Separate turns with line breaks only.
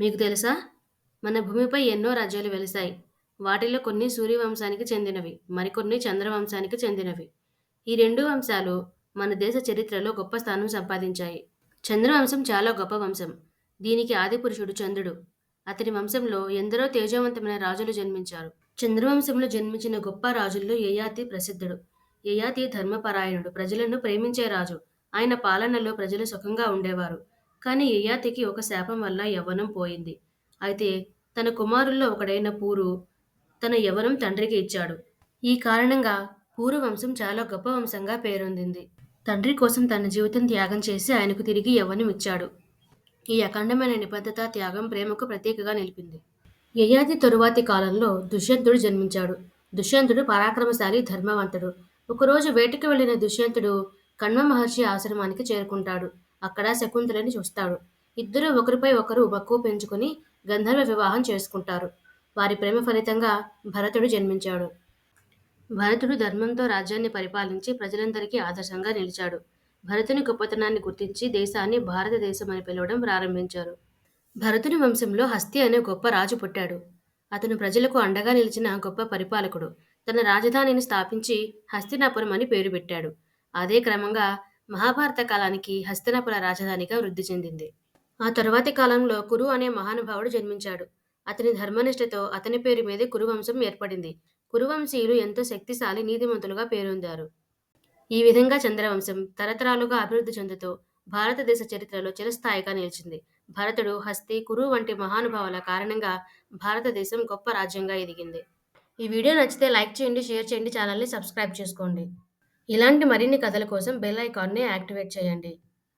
మీకు తెలుసా? మన భూమిపై ఎన్నో రాజ్యాలు వెలిశాయి వాటిలో కొన్ని సూర్యవంశానికి చెందినవి మరికొన్ని చంద్రవంశానికి చెందినవి. ఈ రెండు వంశాలు మన దేశ చరిత్రలో గొప్ప స్థానం సంపాదించాయి. చంద్రవంశం చాలా గొప్ప వంశం. దీనికి ఆదిపురుషుడు చంద్రుడు. అతని వంశంలో ఎందరో తేజవంతమైన రాజులు జన్మించారు. చంద్రవంశంలో జన్మించిన గొప్ప రాజుల్లో యయాతి ప్రసిద్ధుడు. యయాతి ధర్మపరాయణుడు. ప్రజలను ప్రేమించే రాజు. ఆయన పాలనలో ప్రజలు సుఖంగా ఉండేవారు. కానీ యయాతికి ఒక శాపం వల్ల యవ్వనం పోయింది. అయితే తన కుమారుల్లో ఒకడైన పూరు తన యవ్వనం తండ్రికి ఇచ్చాడు. ఈ కారణంగా పూరు వంశం చాలా గొప్ప వంశంగా పేరొందింది. తండ్రి కోసం తన జీవితం త్యాగం చేసి ఆయనకు తిరిగి యవ్వనం ఇచ్చాడు. ఈ అఖండమైన నిబద్ధత త్యాగం ప్రేమకు ప్రత్యేకగా నిలిపింది. యయాతి తరువాతి కాలంలో దుష్యంతుడు జన్మించాడు. దుష్యంతుడు పరాక్రమశాలి ధర్మవంతుడు. ఒకరోజు వేటకు వెళ్ళిన దుష్యంతుడు కణ్వ మహర్షి ఆశ్రమానికి చేరుకుంటాడు. అక్కడ శకుంతలని చూస్తాడు. ఇద్దరు ఒకరిపై ఒకరు మక్కువ పెంచుకుని గంధర్వ వివాహం చేసుకుంటారు. వారి ప్రేమ ఫలితంగా భరతుడు జన్మించాడు. భరతుడు ధర్మంతో రాజ్యాన్ని పరిపాలించి ప్రజలందరికీ ఆదర్శంగా నిలిచాడు. భరతుని గొప్పతనాన్ని గుర్తించి దేశాన్ని భారతదేశం అని పిలవడం ప్రారంభించారు. భరతుని వంశంలో హస్తి అనే గొప్ప రాజు పుట్టాడు. అతను ప్రజలకు అండగా నిలిచిన గొప్ప పరిపాలకుడు. తన రాజధానిని స్థాపించి హస్తినాపురం అని పేరు పెట్టాడు. అదే క్రమంగా మహాభారత కాలానికి హస్తినాపుర రాజధానిగా వృద్ధి చెందింది. ఆ తరువాతి కాలంలో కురు అనే మహానుభావుడు జన్మించాడు. అతని ధర్మనిష్టతో అతని పేరు మీదే కురువంశం ఏర్పడింది. కురువంశీయులు ఎంతో శక్తిశాలి నీతిమంతులుగా పేరొందారు. ఈ విధంగా చంద్రవంశం తరతరాలుగా అభివృద్ధి చెందుతూ భారతదేశ చరిత్రలో చిరస్థాయిగా నిలిచింది. భరతుడు హస్తి కురు వంటి మహానుభావుల కారణంగా భారతదేశం గొప్ప రాజ్యంగా ఎదిగింది. ఈ వీడియో నచ్చితే లైక్ చేయండి షేర్ చేయండి ఛానల్ని సబ్స్క్రైబ్ చేసుకోండి. ఇలాంటి మరిన్ని కథల కోసం బెల్ ఐకాన్ని యాక్టివేట్ చేయండి.